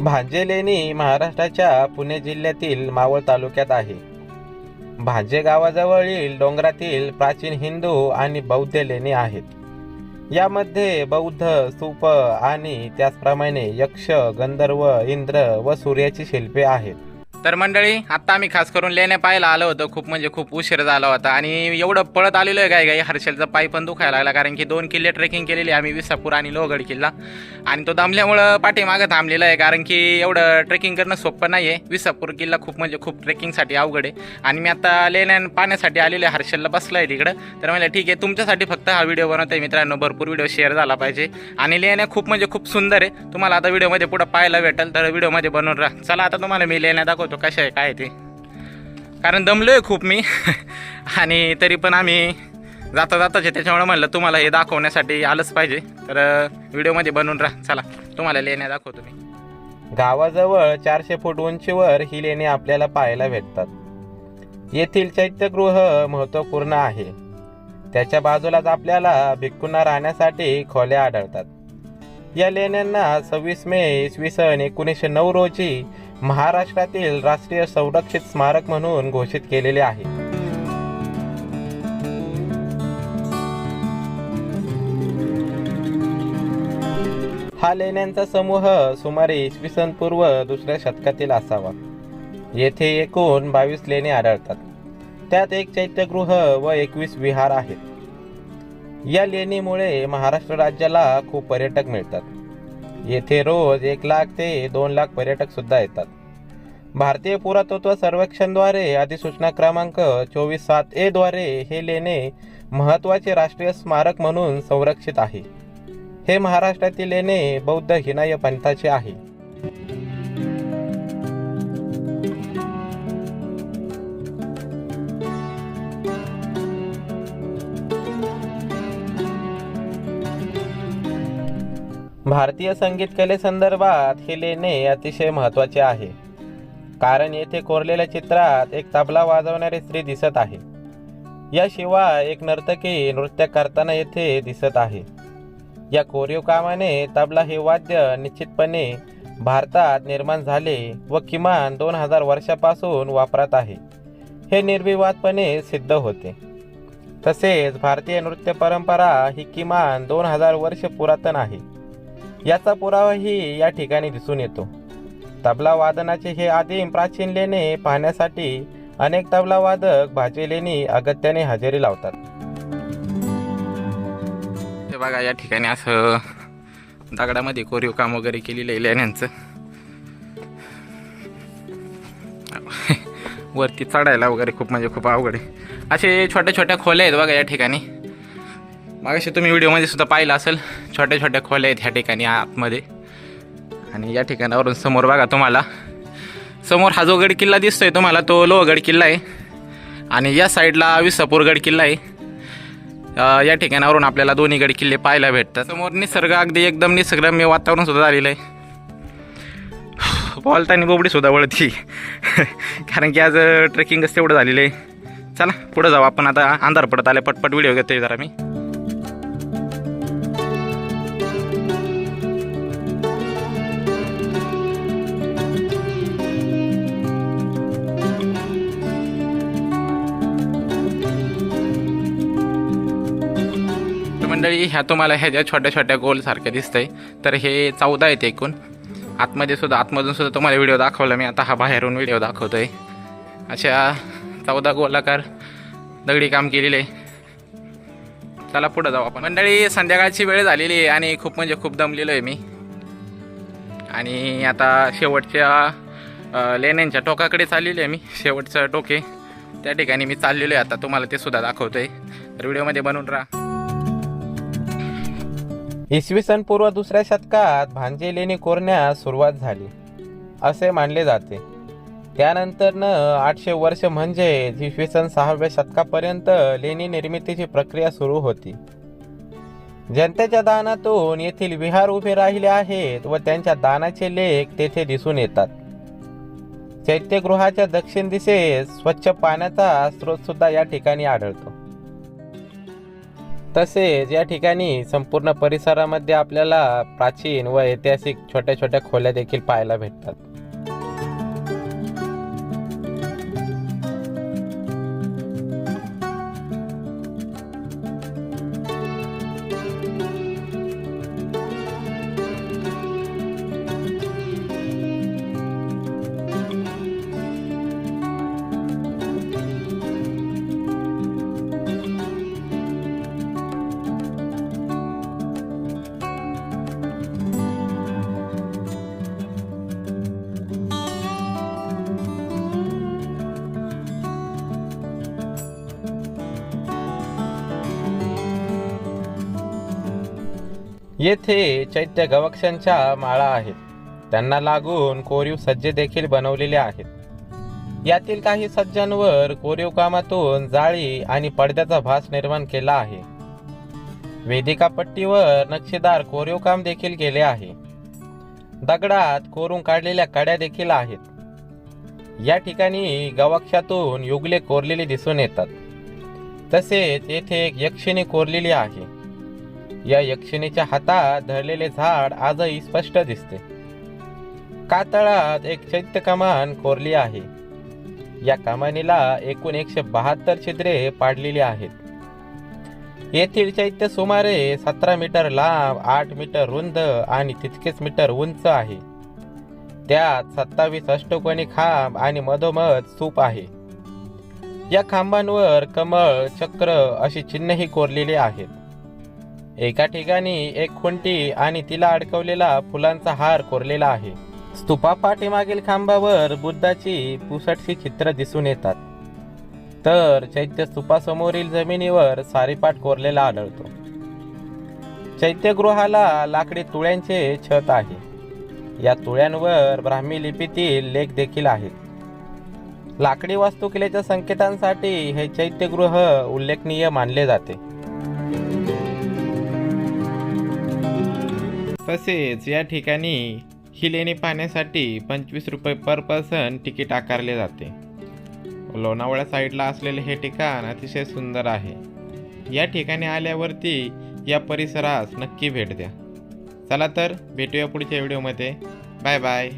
भांजे लेणी महाराष्ट्राच्या पुणे जिल्ह्यातील मावळ तालुक्यात आहे. भांजे गावाजवळील डोंगरातील प्राचीन हिंदू आणि बौद्ध लेणी आहेत. यामध्ये बौद्ध स्तूप आणि त्याचप्रमाणे यक्ष गंधर्व इंद्र व सूर्याची शिल्पे आहेत. तर मंडळी आत्ता आम्ही खास करून लेण्या पाहायला आलो होतो. खूप म्हणजे खूप उशीर झाला होता. आणि एवढं पळत आलेलो आहे काय काय हर्षलचा पाय पण दुखायला लागला कारण की दोन किल्ले ट्रेकिंग केलेली आम्ही विसापूर आणि लोहगड किल्ला. आणि तो दमल्यामुळं पाठीमागं थांबलेला आहे कारण की एवढं ट्रेकिंग करणं सोपं नाही आहे विसापूर किल्ला खूप म्हणजे खूप ट्रेकिंगसाठी अवघड आहे. आणि मी आता लेण्या पाहण्यासाठी आलेलो आहे हर्षलला बसला आहे तिकडं. तर म्हणलं ठीक आहे तुमच्यासाठी फक्त हा व्हिडिओ बनवतो आहे मित्रांनो. भरपूर व्हिडिओ शेअर झाला पाहिजे. आणि लेण्या खूप म्हणजे खूप सुंदर आहे. तुम्हाला आता व्हिडिओमध्ये पुढं पाहायला भेटेल तर व्हिडिओमध्ये बनवून राहा. चला आता तुम्हाला मी लेण्या दाखवतो. कशा आहे काय आहे ते? कारण दमलो आहे खूप मी. आणि तरी पण आम्ही जाता जाताच आहे त्याच्यामुळे म्हणलं तुम्हाला हे दाखवण्यासाठी आलंच पाहिजे. तर व्हिडिओमध्ये बनवून राहा. चला तुम्हाला लेण्या दाखवतो मी. गावाजवळ चारशे फूट उंचीवर ही लेणी आपल्याला पाहायला भेटतात. येथील चैत्यगृह महत्त्वपूर्ण आहे. त्याच्या बाजूलाच आपल्याला भिक्कूंना राहण्यासाठी खोल्या आढळतात. या लेण्यांना सव्वीस मे इसवी सन एकोणीसशे नऊ रोजी महाराष्ट्रातील राष्ट्रीय संरक्षित स्मारक म्हणून घोषित केलेले आहे. हा लेण्यांचा समूह सुमारे इसवी सन पूर्व दुसऱ्या शतकातील असावा. येथे एकूण बावीस लेणे आढळतात. त्यात एक चैत्यगृह व एकवीस विहार आहेत. या लेणीमुळे महाराष्ट्र राज्याला खूप पर्यटक मिळतात. येथे रोज एक लाख ते दोन लाख पर्यटक सुद्धा येतात. भारतीय पुरातत्व सर्वेक्षणद्वारे अधिसूचना क्रमांक चोवीस सात ए द्वारे हे लेणे महत्त्वाचे राष्ट्रीय स्मारक म्हणून संरक्षित आहे. हे महाराष्ट्रातील लेणे बौद्ध हिनाय पंथाचे आहे. भारतीय संगीत कलेसंदर्भात हे लेणे अतिशय महत्त्वाचे आहे. कारण येथे कोरलेल्या चित्रात एक तबला वाजवणारी स्त्री दिसत आहे. याशिवाय एक नर्तकी नृत्य करताना येथे दिसत आहे. या कोरीव कामाने तबला हे वाद्य निश्चितपणे भारतात निर्माण झाले व किमान दोन हजार वर्षापासून वापरात आहे. हे निर्विवादपणे सिद्ध होते. तसेच भारतीय नृत्य परंपरा ही किमान दोन हजार वर्ष पुरातन आहे. याचा पुरावाही या ठिकाणी दिसून येतो. तबला वादनाचे हे आदिम प्राचीन लेणे पाहण्यासाठी अनेक तबला वादक भाजी लेणी अगत्याने हजेरी लावतात. ते बघा या ठिकाणी असं दगडामध्ये कोरीव काम वगैरे केलेलं आहे लेण्यांचं. वरती चढायला वगैरे खूप म्हणजे खूप अवघड आहे. असे छोट्या छोट्या खोल्या आहेत बघा या ठिकाणी. मागाशी तुम्ही व्हिडिओमध्ये सुद्धा पाहिलं असेल छोट्या छोट्या खोल्या आहेत ह्या ठिकाणी आतमध्ये. आणि या ठिकाणावरून समोर बघा तुम्हाला. समोर हा जो गड किल्ला दिसतोय तुम्हाला तो लोहगड किल्ला आहे. आणि या साईडला विसापूरगड किल्ला आहे. या ठिकाणावरून आपल्याला दोन्ही गड किल्ले पाहायला भेटतात. समोर निसर्ग अगदी एकदम निसर्गरम्य वातावरण सुद्धा झालेलं आहे. बोलताना बोबडी सुद्धा वळती. कारण की आज ट्रेकिंगच तेवढं झालेलं आहे. चला पुढं जाऊ आपण. आता अंधार पडत आले पटपट व्हिडिओ घेतोय जरा मी. मंडळी ह्या तुम्हाला ह्याच्या छोट्या छोट्या गोल सारख्या दिसतंय तर हे चौदा आहेत एकूण. आतमध्ये सुद्धा आतमधून सुद्धा तुम्हाला व्हिडिओ दाखवला मी. आता हा बाहेरून व्हिडिओ दाखवतोय. अशा चौदा गोलाकार दगडी काम केलेले. आहे चला पुढं जाऊ आपण. मंडळी संध्याकाळची वेळ झालेली आहे आणि खूप म्हणजे खूप दमलेलो आहे मी. आणि आता शेवटच्या लेण्यांच्या टोकाकडे चाललेलो आहे मी. शेवटचं टोके. त्या ठिकाणी मी चाललेलो आहे. आता तुम्हाला ते सुद्धा दाखवतोय. तर व्हिडिओमध्ये बनवून राहा. इसवी सन पूर्व दुसऱ्या शतकात भांजे लेणी कोरण्यास सुरुवात झाली असे मानले जाते. त्यानंतरनं आठशे वर्ष म्हणजे इसवी सन सहाव्या शतकापर्यंत लेणी निर्मितीची प्रक्रिया सुरू होती. जनतेच्या दानातून येथील विहार उभे राहिले आहेत व त्यांच्या दानाचे लेख तेथे दिसून येतात. चैत्यगृहाच्या दक्षिण दिशेस स्वच्छ पाण्याचा स्रोत सुद्धा या ठिकाणी आढळतो. तसेच या ठिकाणी संपूर्ण परिसरामध्ये आपल्याला प्राचीन व ऐतिहासिक छोट्या छोट्या खोल्या देखील पाहायला भेटतात. येथे चैत्य गवक्षांच्या माळा आहेत. त्यांना लागून कोरीव सज्जे देखील बनवलेले आहेत. यातील काही सज्जांवर कोरीव कामातून जाळी आणि पडद्याचा भास निर्माण केला आहे. वेदिका पट्टीवर नक्षीदार कोरीव काम देखील केले आहे. दगडात कोरून काढलेल्या कड्या देखील आहेत. या ठिकाणी गवाक्षातून युगले कोरलेली दिसून येतात. तसेच येथे एक यक्षिणी कोरलेली आहे. या यक्षिणीच्या हातात धरलेले झाड आजही स्पष्ट दिसते. कातळात एक चैत्य कमान कोरली आहे. या कमानीला एकूण एकशे बहात्तर छिद्रे पाडलेली आहेत. येथील चैत्य सुमारे सतरा मीटर लांब आठ मीटर रुंद आणि तितकेच मीटर उंच आहे. त्यात सत्तावीस अष्टकोनी खांब आणि मधोमध सूप आहे. या खांबांवर कमळ चक्र अशी चिन्हही कोरलेली आहेत. एका ठिकाणी एक खुंटी आणि तिला अडकवलेला फुलांचा हार कोरलेला आहे. स्तूपा पाठीमागील खांबावर बुद्धाची पुसटशी चित्र दिसून येतात. तर चैत्य स्तूपासमोरील जमिनीवर सारीपाट कोरलेला आढळतो. चैत्यगृहाला लाकडी तुळ्यांचे छत आहे. या तुळ्यांवर ब्राह्मी लिपीतील लेख देखील आहेत. लाकडी वास्तुकलेच्या संकेतांसाठी हे चैत्यगृह उल्लेखनीय मानले जाते. तसेच या ठिकाणी ही लेणी पाहण्यासाठी पंचवीस रुपये पर पर्सन तिकीट आकारले जाते. लोणावळा साईडला असलेले हे ठिकाण अतिशय सुंदर आहे. या ठिकाणी आल्यावरती या परिसरास नक्की भेट द्या. चला तर भेटूया पुढच्या व्हिडिओमध्ये बाय बाय